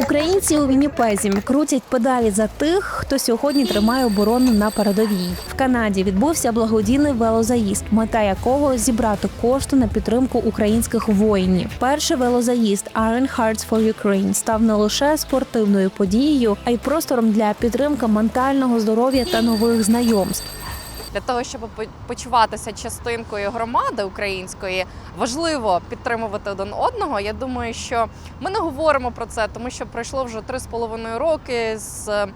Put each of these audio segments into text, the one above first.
Українці у Вінніпезі крутять педалі за тих, хто сьогодні тримає оборону на передовій. В Канаді відбувся благодійний велозаїзд, мета якого зібрати кошти на підтримку українських воїнів. Перший велозаїзд Iron Hearts for Ukraine став не лише спортивною подією, а й простором для підтримки ментального здоров'я та нових знайомств. Для того, щоб по- почуватися частинкою громади української, важливо підтримувати один одного. Я думаю, що ми не говоримо про це, тому що пройшло вже три з половиною роки з е,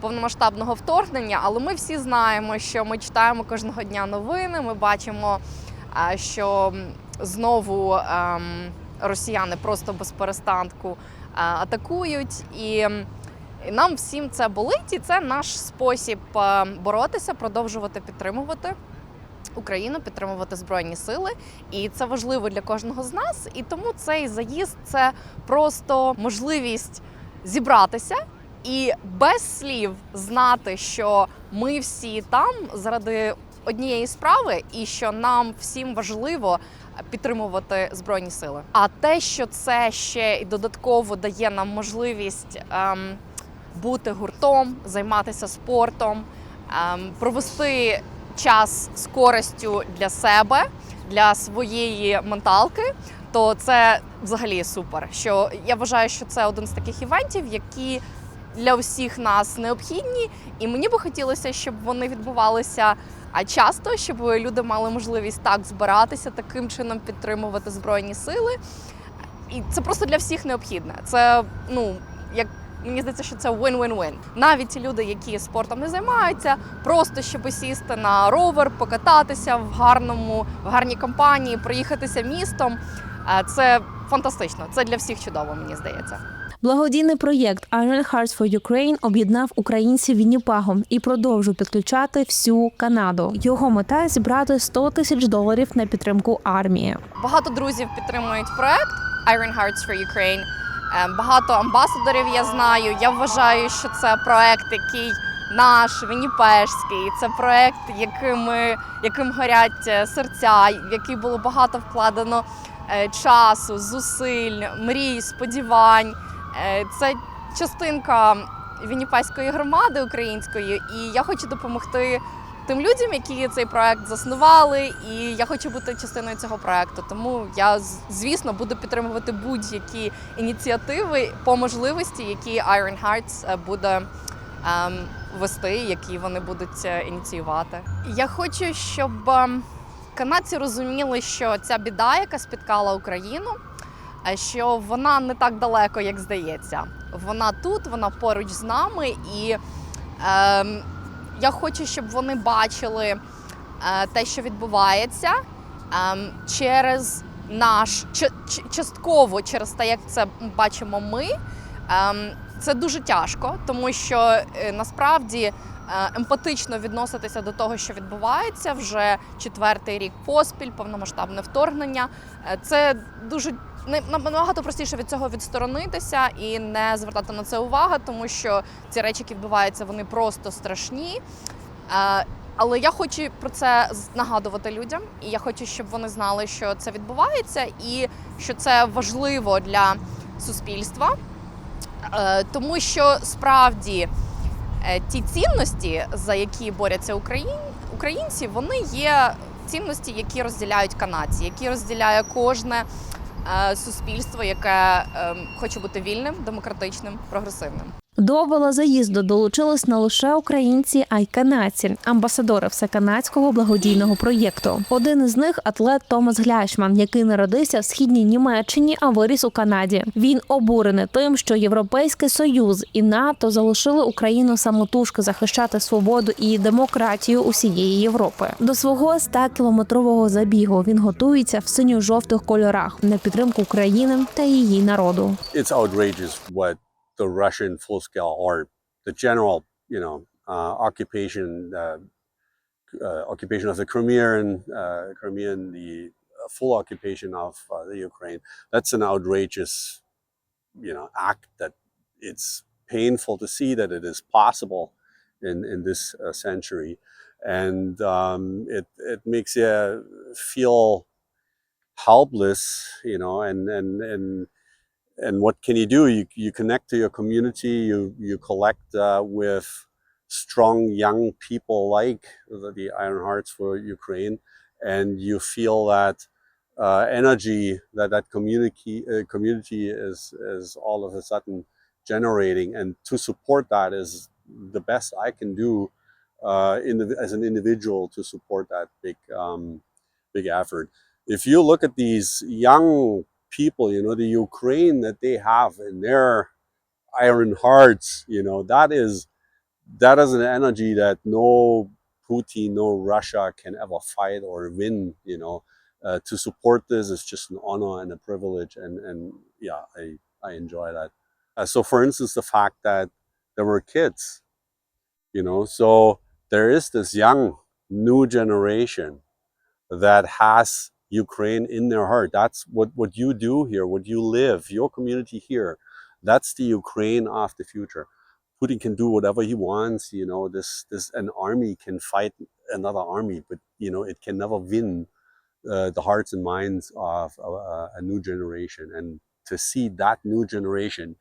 повномасштабного вторгнення. Але ми всі знаємо, що ми читаємо кожного дня новини. Ми бачимо, що знову ем, росіяни просто без перестанку атакують і. І нам всім це болить, і це наш спосіб е, боротися, продовжувати підтримувати Україну, підтримувати збройні сили. І це важливо для кожного з нас. І тому цей заїзд це просто можливість зібратися і без слів знати, що ми всі там заради однієї справи, і що нам всім важливо підтримувати збройні сили. А те, що це ще і додатково дає нам можливість. Ем, бути гуртом, займатися спортом, ем, провести час з користю для себе, для своєї менталки. То це взагалі супер. Що я вважаю, що це один з таких івентів, які для усіх нас необхідні, і мені би хотілося, щоб вони відбувалися а часто, щоб люди мали можливість так збиратися, таким чином підтримувати збройні сили. І це просто для всіх необхідне. Це ну як мені здається, що це win-win-win. Навіть ті люди, які спортом не займаються, просто щоб сісти на ровер, покататися в гарному, в гарній компанії, проїхатися містом. е, Це фантастично. Це для всіх чудово, мені здається. Благодійний проєкт Iron Hearts for Ukraine об'єднав українців Вінніпегом і продовжує підключати всю Канаду. Його мета зібрати 100 тисяч доларів на підтримку армії. Багато друзів підтримують проект Iron Hearts for Ukraine. Е, Багато амбасадорів я знаю. Я вважаю, що це проект, який наш Вінніпешський. Це проект, яким, яким горять е, серця, в який було багато вкладено е, часу, зусиль, мрій, сподівань. Е, Це частинка Вінніпеської громади української, і я хочу допомогти тим людям, які цей проект заснували, і я хочу бути частиною цього проекту. Тому я звісно буду підтримувати будь-які ініціативи по можливості, які Iron Hearts е, буде ем, вести, які вони будуть е, ініціювати. Я хочу, щоб ем, канадці розуміли, що ця біда, яка спіткала Україну, е, що вона не так далеко, як здається. Вона тут, вона поруч з нами, і ем, я хочу, щоб вони бачили е, те, що відбувається ем, через наш ч- частково через те, як це бачимо ми. Ем, це дуже тяжко, тому що е, насправді е, емпатично відноситися до того, що відбувається вже четвертий рік поспіль, повномасштабне вторгнення. Це дуже набагато простіше від цього відсторонитися і не звертати на це увагу, тому що ці речі, які відбуваються, вони просто страшні. Е, Але я хочу про це нагадувати людям, і я хочу, щоб вони знали, що це відбувається, і що це важливо для суспільства. Е, Тому що справді е, ті цінності, за які борються українці, вони є цінності, які розділяють канадці, які розділяє кожне суспільство, яке е, хоче бути вільним, демократичним, прогресивним. До велозаїзду долучились не лише українці, а й канадці, амбасадори всеканадського благодійного проєкту. Один із них атлет Томас Гляшман, який народився в східній Німеччині, а виріс у Канаді. Він обурений тим, що Європейський Союз і НАТО залишили Україну самотужки захищати свободу і демократію усієї Європи. До свого 100-кілометрового забігу він готується в синьо-жовтих кольорах на підтримку України та її народу. it's outrageous what the Russian full scale or the general, you know, uh, occupation, uh, uh, occupation of the Crimean, uh, Crimean, the uh, full occupation of uh, the Ukraine. That's an outrageous, you know, act that it's painful to see that it is possible in in this century, and um, it it makes you feel helpless, you know, and and and and what can you do? You, you connect to your community, you, you collect uh, with strong young people like the, the Iron Hearts for Ukraine, and you feel that uh, energy that that community uh, community is is all of a sudden generating, and to support that is the best I can do uh, in the, as an individual to support that big um, big effort. If you look at these young people, you know the Ukraine that they have in their iron hearts, you know that is that is an energy that no Putin, no Russia can ever fight or win. You know, uh, to support this is just an honor and a privilege, and and yeah, I I enjoy that. Uh, so, for instance, the fact that there were kids, you know, so there is this young new generation that has Ukraine in their heart. That's what what you do here, what you live, your community here. That's the Ukraine of the future. Putin can do whatever he wants. You know, this this an army can fight another army, but you know it can never win uh, the hearts and minds of a, a new generation. And to see that new generation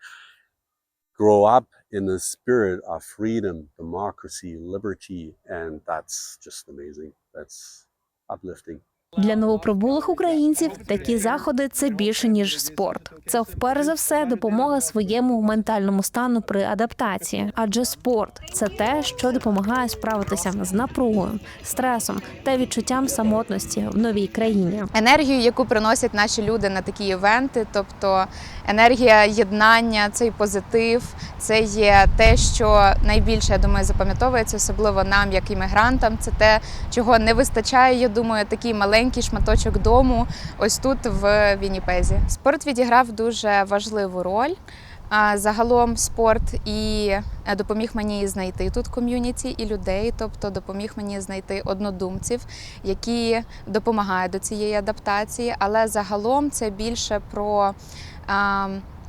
grow up in the spirit of freedom, democracy, liberty, and that's just amazing. That's uplifting. Для новоприбулих українців такі заходи це більше ніж спорт. Це вперше за все допомога своєму ментальному стану при адаптації, адже спорт це те, що допомагає справитися з напругою, стресом та відчуттям самотності в новій країні. енергію, яку приносять наші люди на такі івенти, тобто енергія єднання, цей позитив, це є те, що найбільше я думаю запам'ятовується, особливо нам, як іммігрантам. Це те, чого не вистачає. Я думаю, такий маленький шматочок дому ось тут в Вінніпезі. Спорт відіграв дуже важливу роль. Загалом спорт і е, допоміг мені знайти тут ком'юніті і людей, тобто допоміг мені знайти однодумців, які допомагають до цієї адаптації. Але загалом це більше про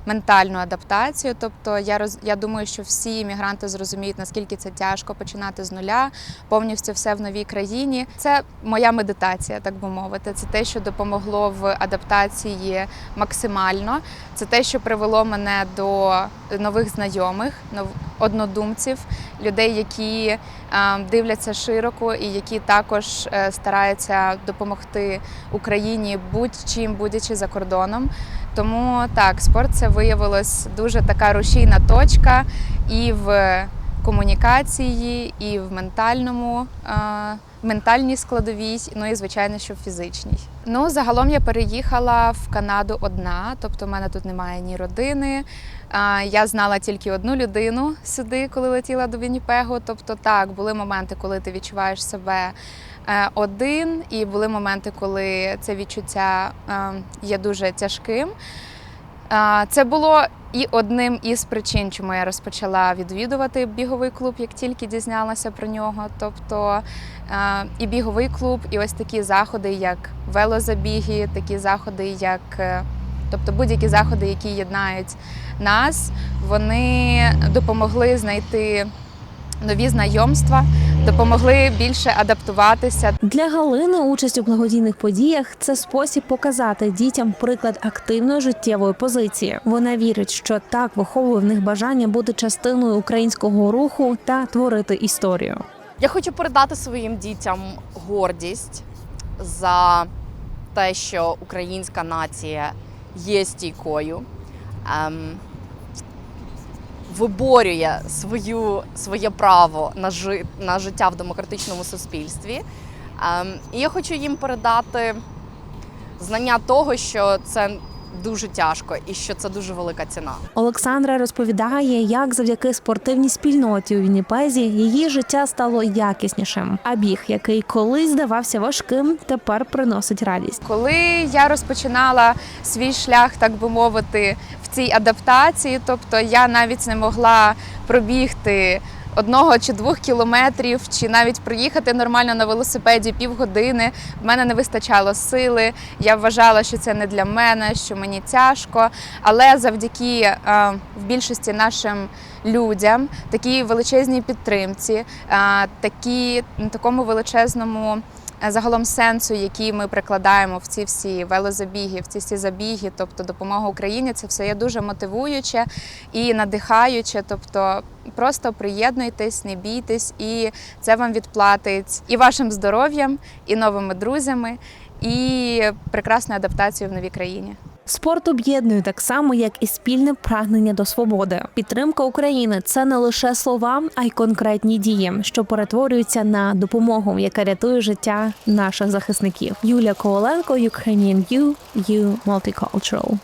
ментальну адаптацію. Тобто я роз я думаю, що всі іммігранти зрозуміють, наскільки це тяжко починати з нуля, повністю все в новій країні. Це моя медитація, так би мовити. Це те, що допомогло в адаптації максимально. Це те, що привело мене до нових знайомих, нов- однодумців, людей, які е, дивляться широко і які також е, стараються допомогти Україні будь-чим, будучи за кордоном. Тому так, спорт це виявилось дуже така рушійна точка і в комунікації, і в ментальному. Ментальній складовій, ну і звичайно, що в фізичній. Ну загалом я переїхала в Канаду одна, тобто в мене тут немає ні родини. Я знала тільки одну людину сюди, коли летіла до Вінніпегу. Тобто, так, були моменти, коли ти відчуваєш себе один, і були моменти, коли це відчуття е, є дуже тяжким. Це було і одним із причин, чому я розпочала відвідувати біговий клуб, як тільки дізналася про нього. Тобто е, і біговий клуб, і ось такі заходи, як велозабіги, такі заходи, як е, тобто будь-які заходи, які єднають нас, вони допомогли знайти нові знайомства, допомогли більше адаптуватися. Для Галини участь у благодійних подіях це спосіб показати дітям приклад активної життєвої позиції. Вона вірить, що так виховує в них бажання бути частиною українського руху та творити історію. Я хочу передати своїм дітям гордість за те, що українська нація є стійкою, ем, виборює свою, своє право на, жи, на життя в демократичному суспільстві. Ем, і я хочу їм передати знання того, що це дуже тяжко і що це дуже велика ціна. Олександра розповідає, як завдяки спортивній спільноті у Вінніпезі її життя стало якіснішим. А біг, який колись здавався важким, тепер приносить радість. Коли я розпочинала свій шлях, так би мовити, цій адаптації, тобто я навіть не могла пробігти одного чи двох кілометрів, чи навіть проїхати нормально на велосипеді півгодини. В мене не вистачало сили. Я вважала, що це не для мене, що мені тяжко. Але завдяки е, в більшості нашим людям, такій величезній підтримці, е, такі, такому величезному загалом сенсу, який ми прикладаємо в ці всі велозабіги, в ці всі забіги, тобто допомога Україні, це все є дуже мотивуюче і надихаюче. Тобто просто приєднуйтесь, не бійтесь, і це вам відплатить і вашим здоров'ям, і новими друзями, і прекрасною адаптацією в новій країні. Спорт об'єднує так само, як і спільне прагнення до свободи. Підтримка України це не лише слова, а й конкретні дії, що перетворюються на допомогу, яка рятує життя наших захисників. Юлія Коваленко, Ukrainian You, You Multicultural.